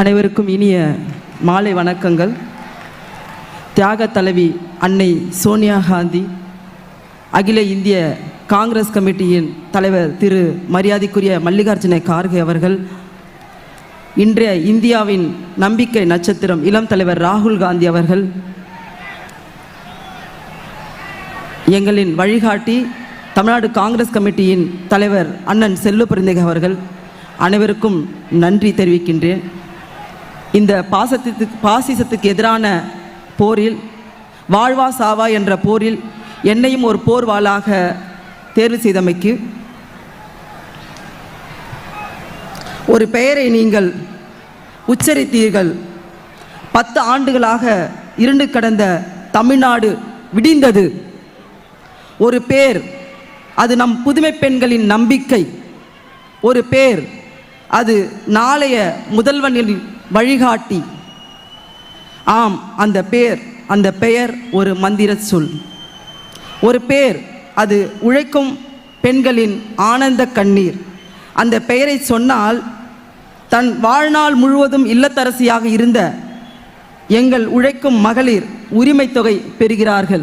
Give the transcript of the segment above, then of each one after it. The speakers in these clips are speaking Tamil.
அனைவருக்கும் இனிய மாலை வணக்கங்கள். தியாக தலைவி அன்னை சோனியா காந்தி அகில இந்திய காங்கிரஸ் கமிட்டியின் தலைவர் திரு மரியாதைக்குரிய மல்லிகார்ஜுன கார்கே அவர்கள் இன்றைய இந்தியாவின் நம்பிக்கை நட்சத்திரம் இளம் தலைவர் ராகுல் காந்தி அவர்கள் எங்களின் வழிகாட்டி தமிழ்நாடு காங்கிரஸ் கமிட்டியின் தலைவர் அண்ணன் செல்லு பெருந்தகை அவர்கள் அனைவருக்கும் நன்றி தெரிவிக்கின்றேன். இந்த பாசத்துக்கு பாசிசத்துக்கு எதிரான போரில் வாழ்வா சாவா என்ற போரில் என்னையும் ஒரு போர்வாளாக தேர்வு செய்தமைக்கு ஒரு பெயரை நீங்கள் உச்சரித்தீர்கள். பத்து ஆண்டுகளாக இருண்டு கடந்த தமிழ்நாடு விடிந்தது. ஒரு பேர் அது நம் புதுமை பெண்களின் நம்பிக்கை. ஒரு பேர் அது நாளைய முதல்வனின் வழிகாட்டி. ஆம் அந்த பேர் அந்த பெயர் ஒரு மந்திர சொல். ஒரு பேர் அது உழைக்கும் பெண்களின் ஆனந்த கண்ணீர். அந்த பெயரை சொன்னால் தன் வாழ்நாள் முழுவதும் இல்லத்தரசியாக இருந்த எங்கள் உழைக்கும் மகளிர் உரிமை தொகை பெறுகிறார்கள்.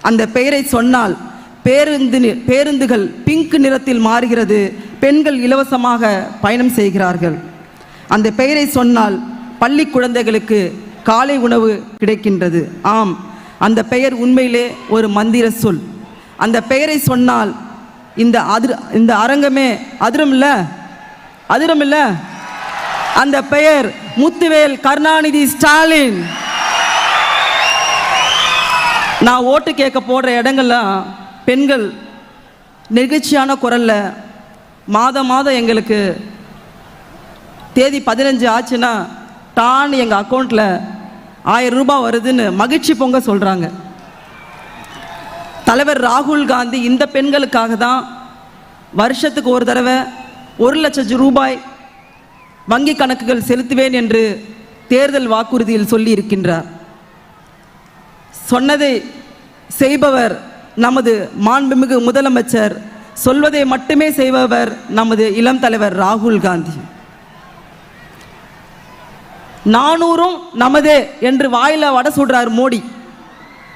அந்த பெயரை சொன்னால் பேருந்து பேருந்துகள் பிங்க் நிறத்தில் மாறுகிறது பெண்கள் இலவசமாக பயணம் செய்கிறார்கள். அந்த பெயரை சொன்னால் பள்ளி குழந்தைகளுக்கு காலை உணவு கிடைக்கின்றது. ஆம் அந்த பெயர் உண்மையிலே ஒரு மந்திர சொல். அந்த பெயரை சொன்னால் இந்த அதிர் இந்த அரங்கமே அதிரும் இல்லை அதிரும் இல்லை அந்த பெயர் முத்துவேல் கருணாநிதி ஸ்டாலின். நான் ஓட்டு கேட்க போடுற இடங்கள்லாம் பெண்கள் நெகிழ்ச்சியான குரலில் மாதம் மாதம் எங்களுக்கு தேதி பதினஞ்சு ஆச்சுன்னா டான் எங்கள் அக்கௌண்ட்டில் ஆயிரம் ரூபாய் வருதுன்னு மகிழ்ச்சி பொங்க சொல்கிறாங்க தலைவர் ராகுல் காந்தி இந்த பெண்களுக்காக தான் வருஷத்துக்கு ஒரு தடவை ஒரு லட்சம் ரூபாய் வங்கி கணக்குகள் செலுத்துவேன் என்று தேர்தல் வாக்குறுதியில் சொல்லி இருக்கின்றார் சொன்னதை செய்பவர் நமது மாண்புமிகு முதலமைச்சர் சொல்வதை மட்டுமே செய்பவர் நமது இளம் தலைவர் ராகுல் காந்தி. நானூறும் நமதே என்று வாயில வடை சுடுறார் மோடி.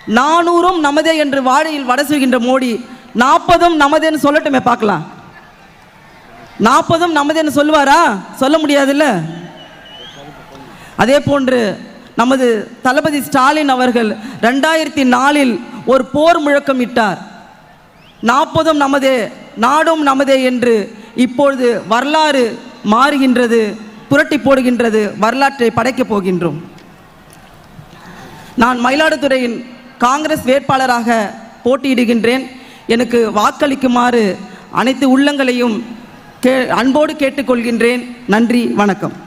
நானூறும் நமதே என்று வாழையில் வடை சுடுகின்ற மோடி. நாற்பதும் நமதேன்னு சொல்லட்டுமே பார்க்கலாம். நாற்பதும் நமதேன்னு சொல்லுவாரா? சொல்ல முடியாதுல்ல? அதே போன்று நமது தளபதி ஸ்டாலின் அவர்கள் ரெண்டாயிரத்தி நாலில் ஒரு போர் முழக்கம் இட்டார். நாற்பதும் நமதே நாடும் நமதே என்று இப்பொழுது வரலாறு மாறுகின்றது. புரட்டி போடுகின்றது வரலாற்றை படைக்கப் போகின்றோம். நான் மயிலாடுதுறையின் காங்கிரஸ் வேட்பாளராக போட்டியிடுகின்றேன். எனக்கு வாக்களிக்குமாறு அனைத்து உள்ளங்களையும் கே அன்போடு கேட்டுக்கொள்கின்றேன். நன்றி வணக்கம்.